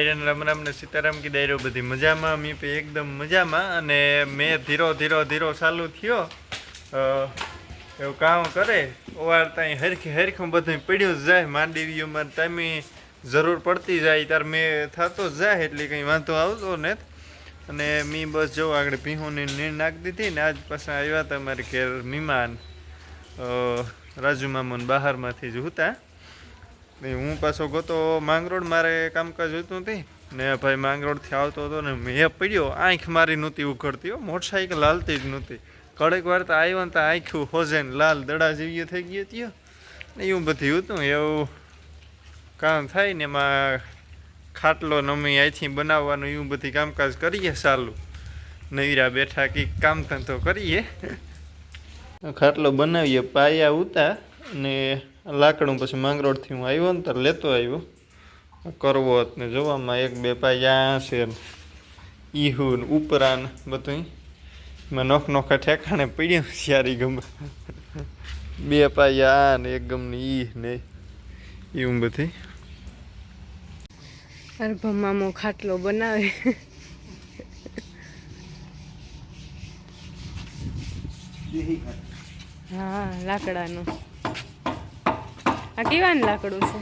ડાયરાને રામ રામ ને સીતારામ કી ડાયરો બધી મજામાં, મી પે એકદમ મજામાં. અને મેં ધીરો ધીરો ધીરો ચાલુ થયો. એવું કામ કરે, ઓવાર ત્યાં હરખી હરખું બધું પડ્યું જ જાય. માંડવીઓમાં ટાઈમે જરૂર પડતી જાય ત્યારે મેં થતો જ જાય, એટલે કંઈ વાંધો આવતો ને અને મી બસ જો આગળ ભીહોની નીર નાખી દીધી ને આજ પાછા આવ્યા હતા મારે ઘેર મહેમાન રાજુ મામુન બહારમાંથી જ હતા. ને હું પાછો ગોતો માંગરોળ, મારે કામકાજ હોતું હતી ને ભાઈ માંગરોળથી આવતો હતો ને મેં પડ્યો, આંખ મારી નહોતી ઉઘડતી મોટરસાઇકલ હાલતી જ નહોતી. કડક વાર તો આવ્યો ને તો આંખ્યું હોજે ને લાલ દડા જેવી થઈ ગઈ હતી ને એવું બધું હતું, એવું કામ થાય ને એમાં ખાટલો નમી અહીંથી બનાવવાનું એવું બધી કામકાજ કરીએ ચાલુ. નવીરા બેઠા કંઈક કામ ધંધો કરીએ. ખાટલો બનાવીએ, પાયા ઉતા ને લાકડું પછી માંગરોળથી હું આવ્યો ને ત્યારે લેતો આવ્યો. કરવો હતો ને જોવામાં એક બે પાયા છે ઈહું ઉપરાન બધું એમાં નોખ નોખા ઠેકાણે પડ્યું સારી ગમ. બે પાયા ને એક ગમને ઈ ને એવું બધી અરે મામો ખાટલો બનાવે. હા લાકડાનું. આ કેવાનું લાકડું છે.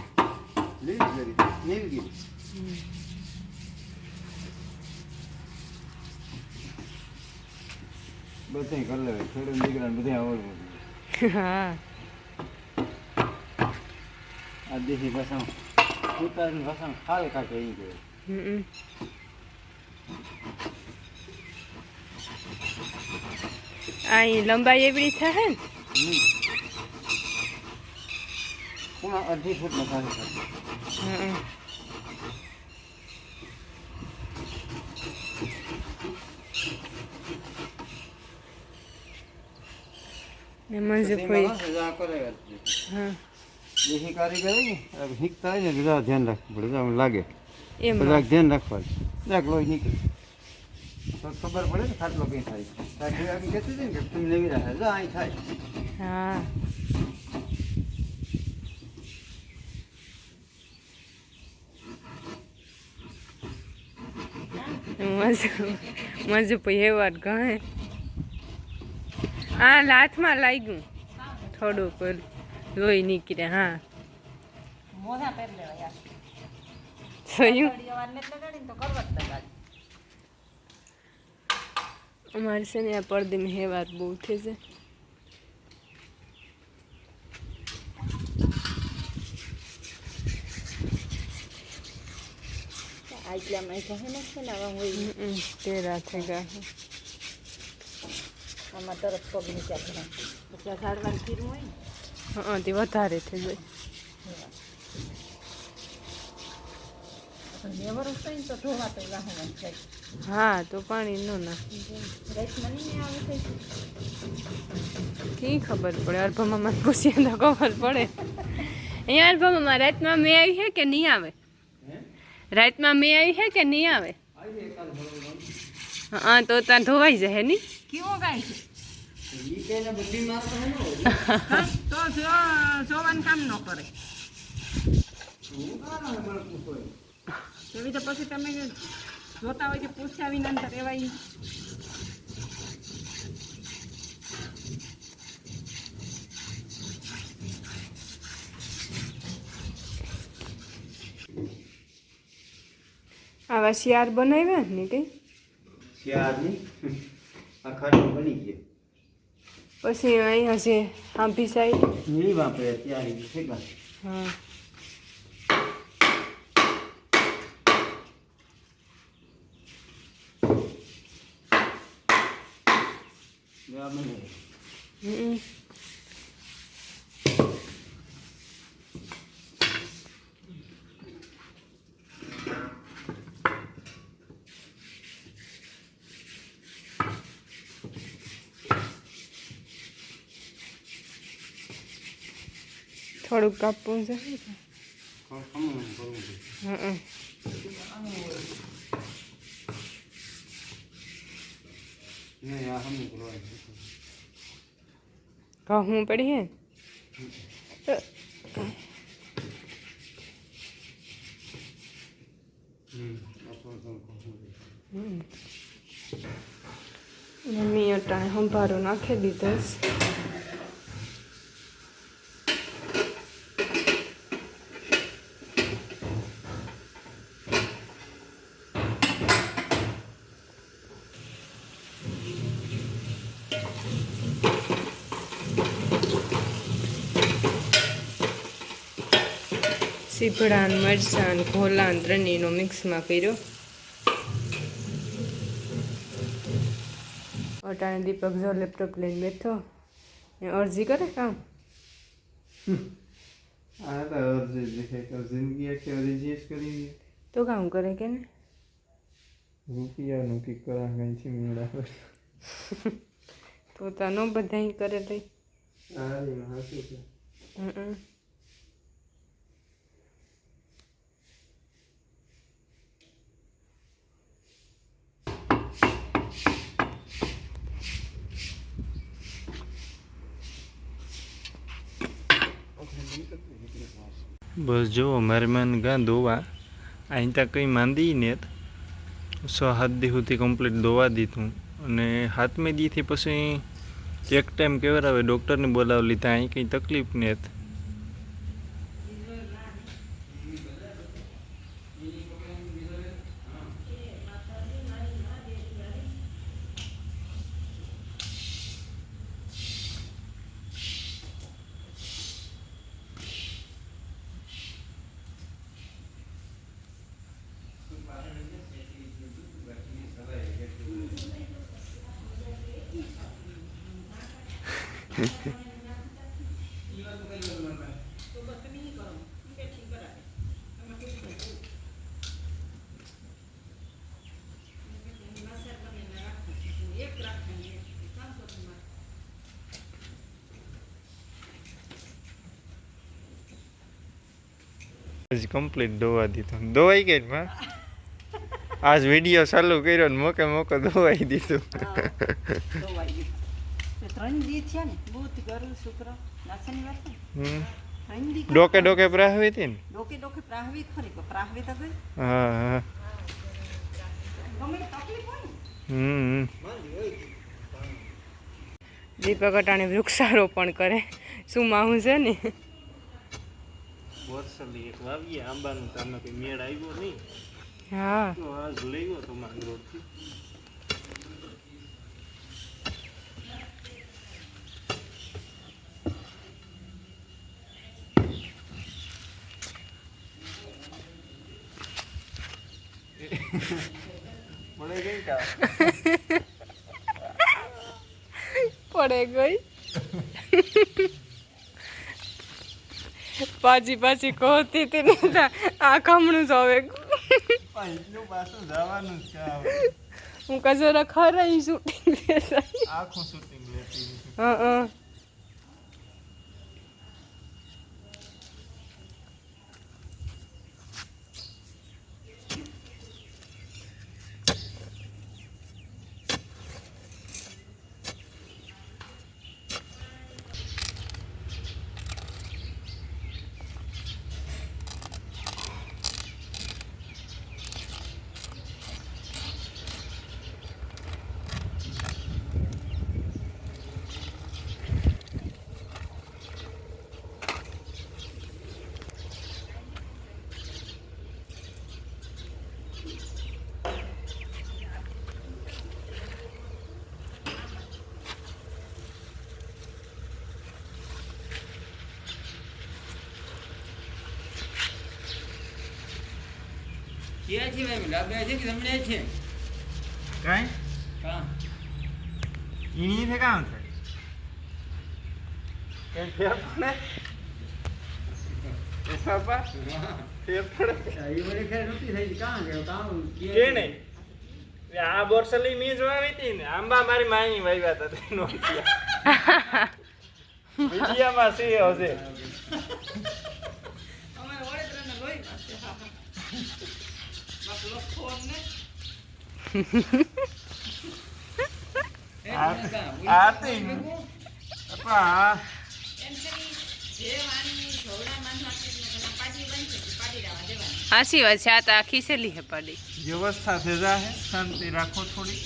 બધે કરી લેવે ખેડૂત દીકરાને બધે આવડવું હા. આ દેશી ભાષામાં ઉતારની ભાષામાં ખાલ કાઢે એ કહે અહીં લંબાઈ એવડી થાય ને? પૂણા અડધી ખાલી કાઢે હમ. ને મંજુ ભાઈ હા. દેશી કારીગર હોય ને આ હોય ને બધા ધ્યાન રાખવું પડે. આમ લાગે. એમ બધા ધ્યાન રાખવા જરાક લોહી નીકળે. તો ખબર પડે ને ખાટલો કઈ થાય. સાચી કહેતી હતી ને કે તમે નવી રાખે. જો અહીં થાય. હા. મજુ વાત કહે હા લાથમાં લાગ્યું. થોડુંક લોહી નીકળે હા. અમારે છે ને આ પડદીમાં હેવાર બહુ થઈ છે આટલામાં કહે ને છે ને આવા હોય તેરા થઈ ગયા. આમાં તરત પગ નીચે ઝાડવાનું ફીરવું હોય ને હા તે વધારે થઈ જાય હા તો પાણી નું ના રાઈસમાં નહીં આવે થઈ કી ખબર પડે અર્ભમામાં પૂછીએ તો ખબર પડે અહીંયા અર્ભમામાં રાતમાં મેં આવી છે કે નહીં આવે રાતમાં મેં આવી છે કે નહીં આવે? હા તો ત્યાં ધોવાઈ જાય નહીં? કેવો ગાય છે? હે હું પછી તમે જોતા હોય કે પૂછ્યા વિના રેવાય આવા શિયાર બનાવ્યા ને કઈ? શિયાળની? આ ખાટલો બની ગયો. પછી અહીંયા છે આંભી સાઈડ નીલી વાપરે ત્યારે છે હા. બને હમ. થોડુંક કાપવું છે. કરવાનું ઘઉં પડી હે? મમ્મી અટાણે સંભારો નાખી દીધો સીભડાન મરચાં ઘોલાન ત્રણેયનો મિક્સમાં કર્યો. અટાણે દીપક જો લેપટોપ લઈને બેઠો. ને અરજી કરે કામ? આ તો અર્જે દેખે કે જિંદગી આખી અરજીસ કરી તો કામ કરે કે ને રૂપિયાનું કી કરા ગઈ છે મેળા પર તો બધાય કરે લઈ હા હાસુ છે. હમ. બસ જો મારે મન ગા દોવા. અહીં ત્યાં કંઈ માંદી ને સો હાથ દી સુધી કમ્પ્લીટ દોવા દીધું અને હાથમે દીથી પછી એક ટાઈમ કેવરાવે ડૉક્ટરને બોલાવી લીધા અહીં કંઈ તકલીફ ને કમ્પ્લીટ દોવા દીધો. દોવાઈ ગઈ માં? આજ વીડિયો ચાલુ કર્યો ને મોકે મોકો દોવાઈ દીધું. ત્રણ દી થયા ને બુધ ગુરુ શુક્ર ના શનિવાર ને? ડોકે ડોકે પ્રાહવી હતી ને? ડોકે ડોકે પ્રાહવી ખરી પણ પ્રાહવી તો ગઈ. હા હા. ગમે તકલીફ હોય હમ દીપક અટાણે વૃક્ષારોપણ કરે. શું માહું છે ને? વરસલી એક વાવીએ આંબાનું તમને કોઈ મેળ આવ્યો નહીં. હા. તો આજ લઈ ગયો તો માંગરોળથી પડે ગઈ. પાછી પાછી ને તા આ કમણું જ હવે. હું કજોરા ખરાઈ શૂટિંગ આખું શૂટિંગ લેતી હા હા. છે છે કે તમને છે. કાંઈ? કાં? છે કામ છે? કઈ ફેર પડે. એ સાપા ફેર પડે. એ વડે ખેર નહોતી થઈ કાં ગયો? કાં કે નહીં? આ બોરસલી મી જ હતી ને. આંબા મારી માઈ વાવ્યા હતા તેનો વિડિયામાં છે હશે. લોહી પાસે. આરતી અપા એમ કરી હાસી વાત છે આ તો આ ખીસેલી હે પાડી વ્યવસ્થા છે જા હે શાંતિ રાખો થોડી